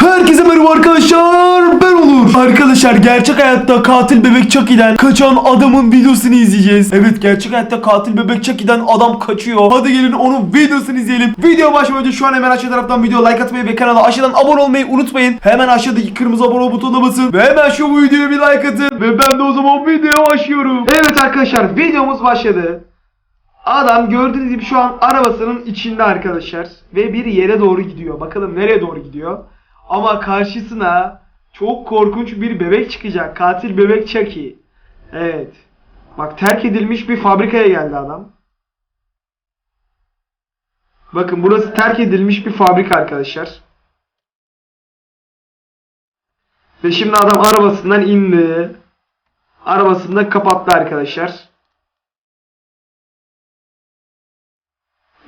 Herkese merhaba arkadaşlar ben Onur Arkadaşlar gerçek hayatta katil bebek Chucky'den kaçan adamın videosunu izleyeceğiz Evet gerçek hayatta katil bebek Chucky'den adam kaçıyor Hadi gelin onun videosunu izleyelim Video başlamadan önce şu an hemen aşağı taraftan video like atmayı ve kanala aşağıdan abone olmayı unutmayın Hemen aşağıdaki kırmızı abone butonuna basın Ve hemen şu videoya bir like atın Ve ben de o zaman videoya başlıyorum Evet arkadaşlar videomuz başladı Adam gördüğünüz gibi şu an arabasının içinde arkadaşlar. Ve bir yere doğru gidiyor. Bakalım nereye doğru gidiyor. Ama karşısına çok korkunç bir bebek çıkacak. Katil bebek Chucky. Evet. Bak terk edilmiş bir fabrikaya geldi adam. Bakın burası terk edilmiş bir fabrika arkadaşlar. Ve şimdi adam arabasından indi. Arabasını da kapattı arkadaşlar.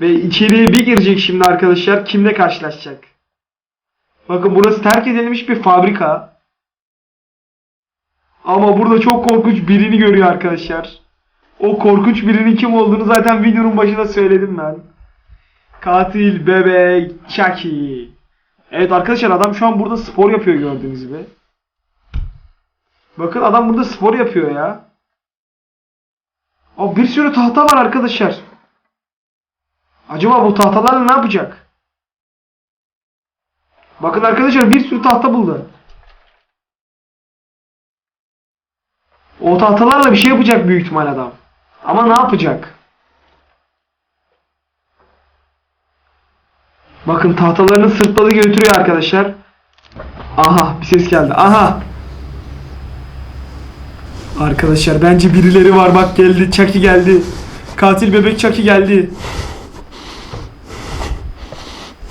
Ve içeriye bir girecek şimdi arkadaşlar. Kimle karşılaşacak? Bakın burası terk edilmiş bir fabrika. Ama burada çok korkunç birini görüyor arkadaşlar. O korkunç birinin kim olduğunu zaten videonun başında söyledim ben. Katil bebek Chucky. Evet arkadaşlar adam şu an burada spor yapıyor gördüğünüz gibi. Bakın adam burada spor yapıyor ya. Aa, bir sürü tahta var arkadaşlar. Acaba bu tahtalarla ne yapacak? Bakın arkadaşlar bir sürü tahta buldu. O tahtalarla bir şey yapacak büyük ihtimal adam. Ama ne yapacak? Bakın tahtalarını sırtladı götürüyor arkadaşlar. Aha bir ses geldi. Aha. Arkadaşlar bence birileri var. Bak geldi. Chucky geldi. Katil bebek Chucky geldi.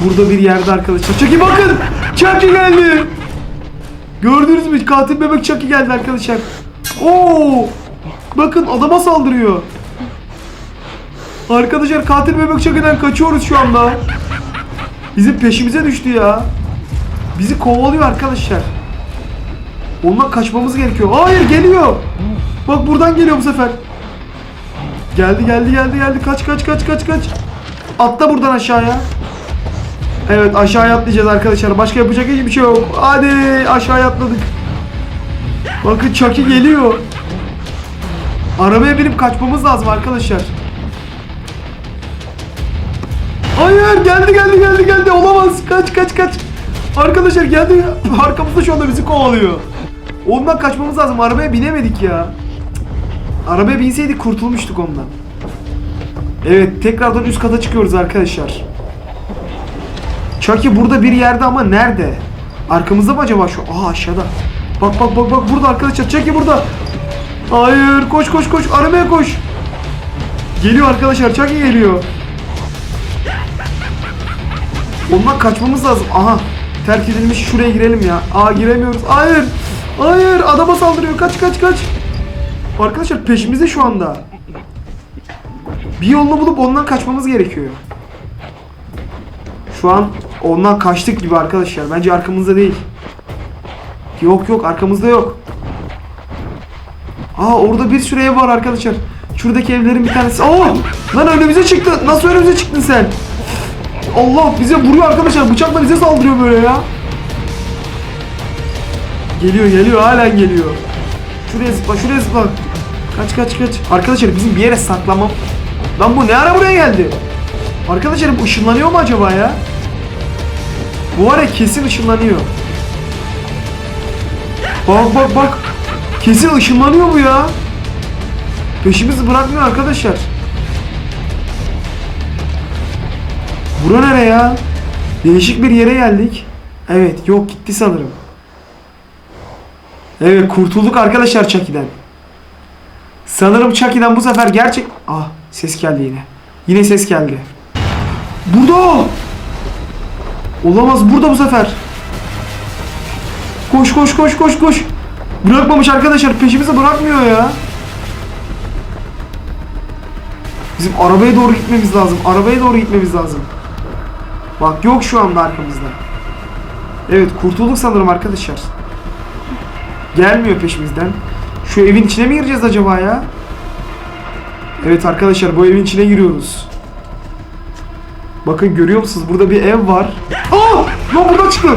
Burada bir yerde arkadaşlar. Chucky bakın! Chucky geldi! Gördünüz mü? Katil bebek Chucky geldi arkadaşlar. Oo! Bakın adama saldırıyor. Arkadaşlar katil bebek Chucky'den kaçıyoruz şu anda. Bizim peşimize düştü ya. Bizi kovalıyor arkadaşlar. Ondan kaçmamız gerekiyor. Hayır geliyor. Bak buradan geliyor bu sefer. Geldi geldi geldi geldi. Kaç kaç kaç kaç kaç. Atla buradan aşağıya. Evet aşağıya atlayacağız arkadaşlar. Başka yapacak hiçbir şey yok. Hadi aşağıya atladık. Bakın Chucky geliyor. Arabaya binip kaçmamız lazım arkadaşlar. Hayır geldi geldi geldi geldi olamaz. Kaç kaç kaç. Arkadaşlar geldi. Arkamızda şu anda bizi kovalıyor. Ondan kaçmamız lazım. Arabaya binemedik ya. Arabaya binseydik kurtulmuştuk ondan. Evet tekrardan üst kata çıkıyoruz arkadaşlar. Chucky burada bir yerde ama nerede? Arkamızda mı acaba şu? Aa aşağıda. Bak bak bak bak burada arkadaşlar. Chucky burada. Hayır koş koş koş aramaya koş. Geliyor arkadaşlar Chucky geliyor. Ondan kaçmamız lazım. Aha terk edilmiş şuraya girelim ya. Aa giremiyoruz. Hayır. Hayır adama saldırıyor. Kaç kaç kaç. Arkadaşlar peşimizde şu anda. Bir yolunu bulup ondan kaçmamız gerekiyor. Şu an ondan kaçtık gibi arkadaşlar. Bence arkamızda değil. Yok yok arkamızda yok. Aa orada bir sürü ev var arkadaşlar. Şuradaki evlerin bir tanesi. Oo! Lan önümüze çıktı. Nasıl önümüze çıktın sen? Allah bize vuruyor arkadaşlar. Bıçakla bize saldırıyor böyle ya. Geliyor geliyor halen geliyor. Şuraya zıpla şuraya zıpla. Kaç kaç kaç. Arkadaşlar bizim bir yere saklamam. Lan bu ne ara buraya geldi? Arkadaşlar bu ışınlanıyor mu acaba ya? Bu var kesin ışınlanıyor. Bak bak bak. Kesin ışınlanıyor bu ya. Peşimizi bırakmıyor arkadaşlar. Bura nere ya? Değişik bir yere geldik. Evet yok gitti sanırım. Evet kurtulduk arkadaşlar Chucky'den. Sanırım Chucky'den bu sefer gerçek... Ah ses geldi yine. Yine ses geldi. Burada! Olamaz burada bu sefer. Koş koş koş koş koş. Bırakmamış arkadaşlar peşimize bırakmıyor ya. Bizim arabaya doğru gitmemiz lazım. Arabaya doğru gitmemiz lazım. Bak yok şu anda arkamızda. Evet kurtulduk sanırım arkadaşlar. Gelmiyor peşimizden. Şu evin içine mi gireceğiz acaba ya? Evet arkadaşlar bu evin içine giriyoruz. Bakın görüyor musunuz? Burada bir ev var. Aa! Lan buradan çıktı.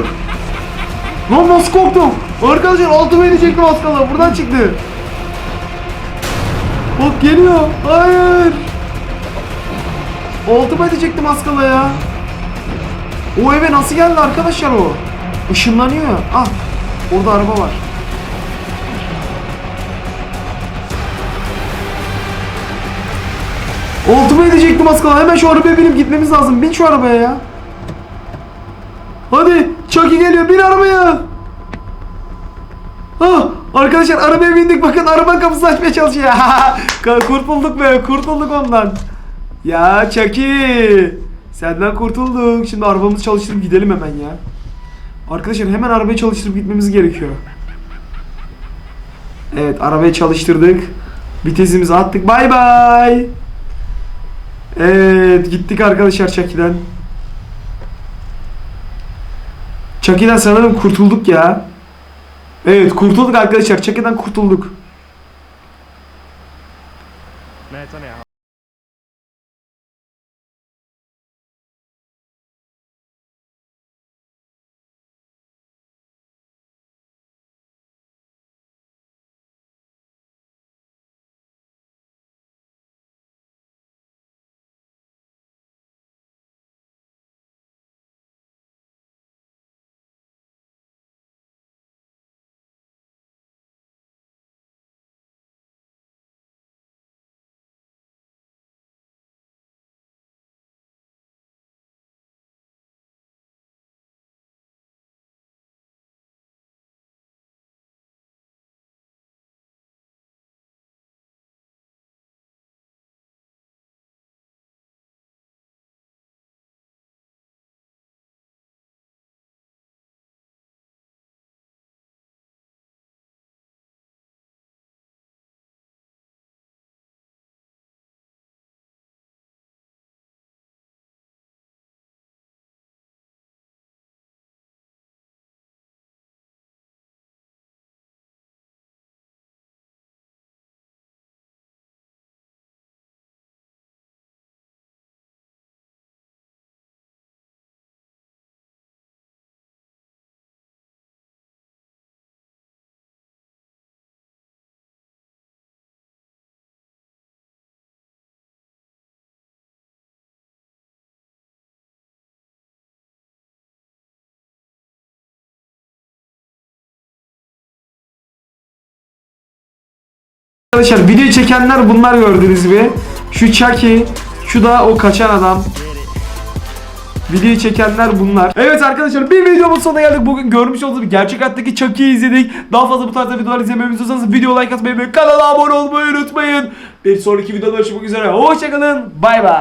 Lan nasıl korktum? Arkadaşlar altıma inecektim az kala. Buradan çıktı. Bak geliyor. Hayır. Altıma edecektim az kala ya. O eve nasıl geldi arkadaşlar o? Işınlanıyor. ya. Ah. Orada araba var. Altıma edecektim az kala. Hemen şu arabaya binip gitmemiz lazım. Bin şu arabaya ya. Hadi Chucky geliyor bin arabaya. Ah, arkadaşlar arabaya bindik bakın arabanın kapısını açmaya çalışıyor. Kurtulduk be kurtulduk ondan. Ya Chucky. Senden kurtulduk. Şimdi arabamızı çalıştırıp gidelim hemen ya. Arkadaşlar hemen arabayı çalıştırıp gitmemiz gerekiyor. Evet arabayı çalıştırdık. Vitesimizi attık. Bay bay. Evet gittik arkadaşlar Chucky'den. Chucky'den sanırım kurtulduk ya. Evet kurtulduk arkadaşlar. Chucky'den kurtulduk. Arkadaşlar video çekenler bunlar gördüğünüz gibi. Şu Chucky, şu da o kaçan adam. Videoyu çekenler bunlar. Evet arkadaşlar bir videomuz sonuna geldik. Bugün görmüş olduğunuz gerçek hayattaki Chucky'yi izledik. Daha fazla bu tarzda videolar izlememi istiyorsanız video like atmayı ve kanala abone olmayı unutmayın. Bir sonraki videoda görüşmek üzere. Hoşçakalın. Bay bay.